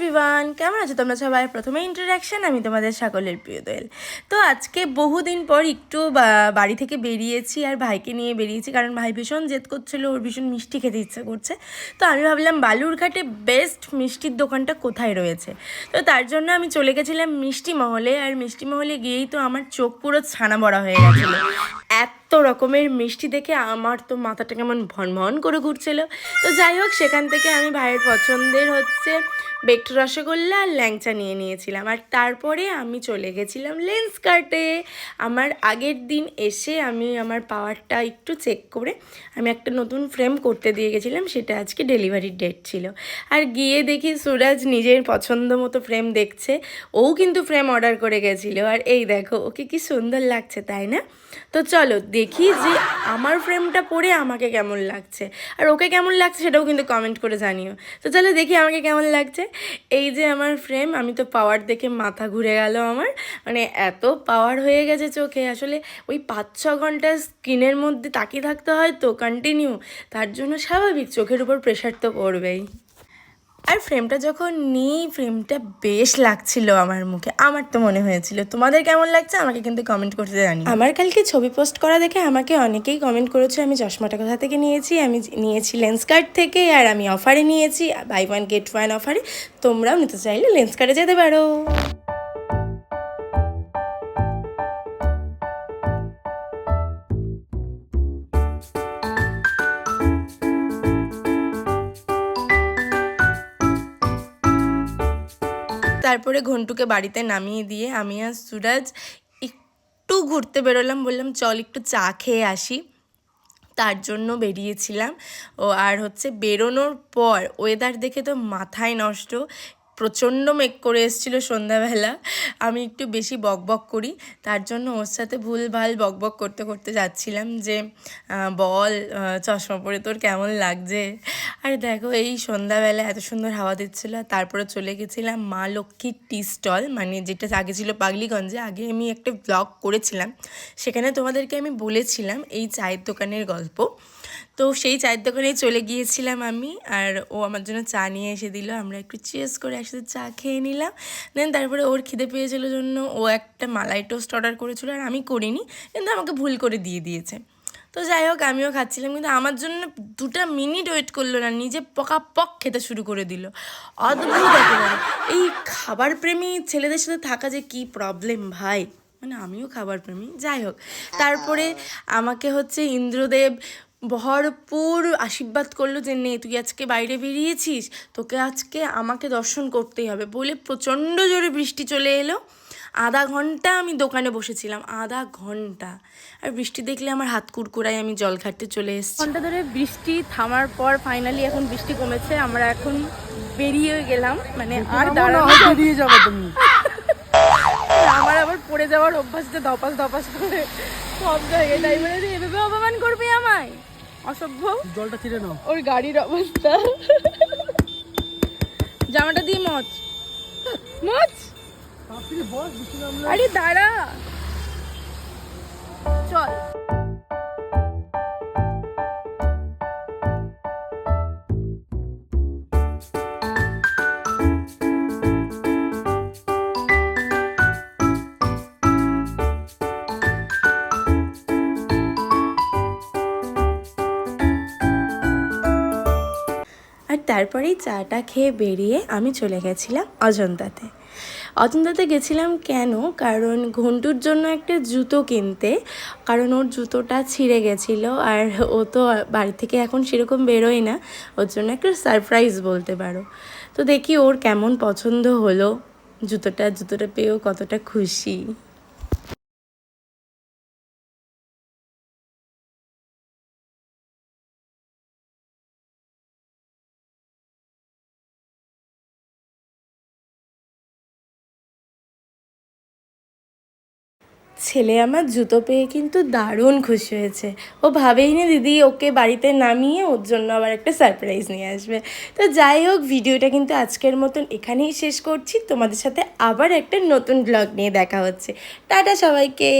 Everyone কেমন আছো তোমরা সবাই? প্রথমে ইন্ট্রোডাকশন আমি তোমাদের সকলের প্রিয় দোয়েল। তো আজকে বহুদিন পর একটু বাড়ি থেকে বেরিয়েছি আর ভাইকে নিয়ে বেরিয়েছি, কারণ ভাই ভীষণ জেদ করছিল, ওর ভীষণ মিষ্টি খেতে ইচ্ছা করছে। তো আমি ভাবলাম বালুরঘাটে বেস্ট মিষ্টির দোকানটা কোথায় রয়েছে? তো তার জন্য আমি চলে গেছিলাম মিষ্টি মহলে, আর মিষ্টি মহলে গিয়েই তো আমার চোখ পুরো ছানা বড়া হয়ে গেছিল। এত রকমের মিষ্টি দেখে আমার তো মাথাটা কেমন ভন ভন করে ঘুরছিল। তো যাই হোক, সেখান থেকে আমি ভাইয়ের পছন্দের হচ্ছে বেকড রসগোল্লা আর ল্যাংচা নিয়ে নিয়েছিলাম। আর তারপরে আমি চলে গেছিলাম লেন্স কার্টে। আমার আগের দিন এসে আমি আমার পাওয়ারটা একটু চেক করে আমি একটা নতুন ফ্রেম করতে দিয়ে গেছিলাম, সেটা আজকে ডেলিভারির ডেট ছিল। আর গিয়ে দেখি সুরাজ নিজের পছন্দ মতো ফ্রেম দেখছে, ও কিন্তু ফ্রেম অর্ডার করে গেছিল। আর এই দেখো, ওকে কি সুন্দর লাগছে, তাই না? তো চলো, দেখি যে আমার ফ্রেমটা পরে আমাকে কেমন লাগছে। আর ওকে কেমন লাগছে সেটাও কিন্তু কমেন্ট করে জানিও। তো চলো দেখি আমাকে কেমন লাগছে। এই যে আমার ফ্রেম আমি তো পাওয়ার দেখে মাথা ঘুরে গেল আমার। মানে এত পাওয়ার হয়ে গেছে চোখে। আসলে ওই পাঁচ, ছ ঘণ্টা স্ক্রিনের মধ্যে তাকিয়ে থাকতে হয় তো কন্টিনিউ তার জন্য স্বাভাবিক, চোখের উপর প্রেশার তো পড়বেই। আর ফ্রেমটা যখন নিই ফ্রেমটা বেশ লাগছিল আমার মুখে। আমার তো মনে হয়েছিল। তোমাদের কেমন লাগছে? আমাকে কিন্তু কমেন্ট করতে জানি আমার কালকে ছবি পোস্ট করা দেখে আমাকে অনেকেই কমেন্ট করেছে, আমি চশমাটা কোথা থেকে নিয়েছি, আমি নিয়েছি লেন্স কার্ট থেকে, আর আমি অফারে নিয়েছি বাই ওয়ান গেট ওয়ান অফারে তোমরাও নিতে চাইলে লেন্স কার্টে যেতে পারো। তারপরে ঘন্টুকে বাড়িতে নামিয়ে দিয়ে আমি আর সুরাজ একটু ঘুরতে বেরোলাম, বললাম, চল একটু চা খেয়ে আসি। তার জন্য বেরিয়েছিলাম। ও আর হচ্ছে বেরোনোর পর ওয়েদার দেখে তো মাথায় নষ্ট। প্রচণ্ড মেঘ করে এসেছিল সন্ধ্যাবেলা। আমি একটু বেশি বকবক করি। তার জন্য ওর সাথে ভুলভাল বকবক করতে করতে যাচ্ছিলাম যে বল চশমা পরে তোর কেমন লাগছে? আর দেখো, এই সন্ধ্যাবেলা এত সুন্দর হাওয়া দিচ্ছিল। তারপরে চলে গেছিলাম মা লক্ষ্মীর টি স্টল মানে যেটা আগে ছিল পাগলিগঞ্জে। আগে আমি একটা ব্লগ করেছিলাম। সেখানে তোমাদেরকে আমি বলেছিলাম এই চায়ের দোকানের গল্প। তো সেই চায়ের দোকানে চলে গিয়েছিলাম আমি, আর ও আমার জন্য চা নিয়ে এসে দিল। আমরা একটু চেস করে একসাথে চা খেয়ে নিলাম। দেন তারপরে ওর খিদে পেয়েছিল জন্য ও একটা মালাই টোস্ট অর্ডার করেছিল আর আমি করিনি। কিন্তু আমাকে ভুল করে দিয়ে দিয়েছে। তো যাই হোক, আমিও খাচ্ছিলাম, কিন্তু আমার জন্য দুটা মিনিট ওয়েট করল না, নিজে পকা পক খেতে শুরু করে দিল। অদ্ভুত একেবারে এই খাবার প্রেমী ছেলেদের সাথে থাকা যে কি প্রবলেম ভাই? মানে আমিও খাবার প্রেমী, যাই হোক। তারপরে আমাকে হচ্ছে ইন্দ্রদেব ভরপুর আশীর্বাদ করল যে নে তুই আজকে বাইরে বেরিয়েছিস তোকে আজকে আমাকে দর্শন করতেই হবে। বলে প্রচণ্ড জোরে বৃষ্টি চলে এলো। আধা ঘণ্টা আমি দোকানে বসেছিলাম আধা ঘণ্টা। আর বৃষ্টি দেখলে আমার হাত কুড়কুড়ায় আমি জল ঘাটতে চলে এসেছি। ঘণ্টা ধরে বৃষ্টি থামার পর ফাইনালি এখন বৃষ্টি কমেছে আমরা এখন বেরিয়ে গেলাম। মানে আর দাঁড়ানো বেরিয়ে যাবে তুমি। আমার আবার পড়ে যাওয়ার অভ্যাস যে ধপাস ধপাস করে সব জায়গায় তাই বলে যে এভাবে অপমান করবি আমায়? অসভ্য? জলটা ছিঁড়ে নাও। ওর গাড়ির অবস্থা। জামাটা দিয়ে মচ। মচ? আরে দাঁড়া। চল। তারপরেই চাটা খেয়ে বেরিয়ে আমি চলে গেছিলাম অজন্তাতে। অজন্তাতে গেছিলাম কেন? কারণ ঘন্টুর জন্য একটা জুতো কিনতে, কারণ ওর জুতোটা ছিঁড়ে গেছিল আর ও তো বাড়ি থেকে এখন সেরকম বেরোয় না, ওর জন্য একটা সারপ্রাইজ বলতে পারো। তো দেখি ওর কেমন পছন্দ হলো, জুতোটা জুতোটা পেয়েও কতটা খুশি। ছেলে আমার জুতো পেয়ে কিন্তু দারুণ খুশি হয়েছে। ও ভাবেই না, দিদি, ওকে বাড়িতে নামিয়ে ওর জন্য আবার একটা সারপ্রাইজ নিয়ে আসবে। তো যাই হোক, ভিডিওটা কিন্তু আজকের মতন এখানেই শেষ করছি। তোমাদের সাথে আবার একটা নতুন ব্লগ নিয়ে দেখা হচ্ছে। টাটা সবাইকে!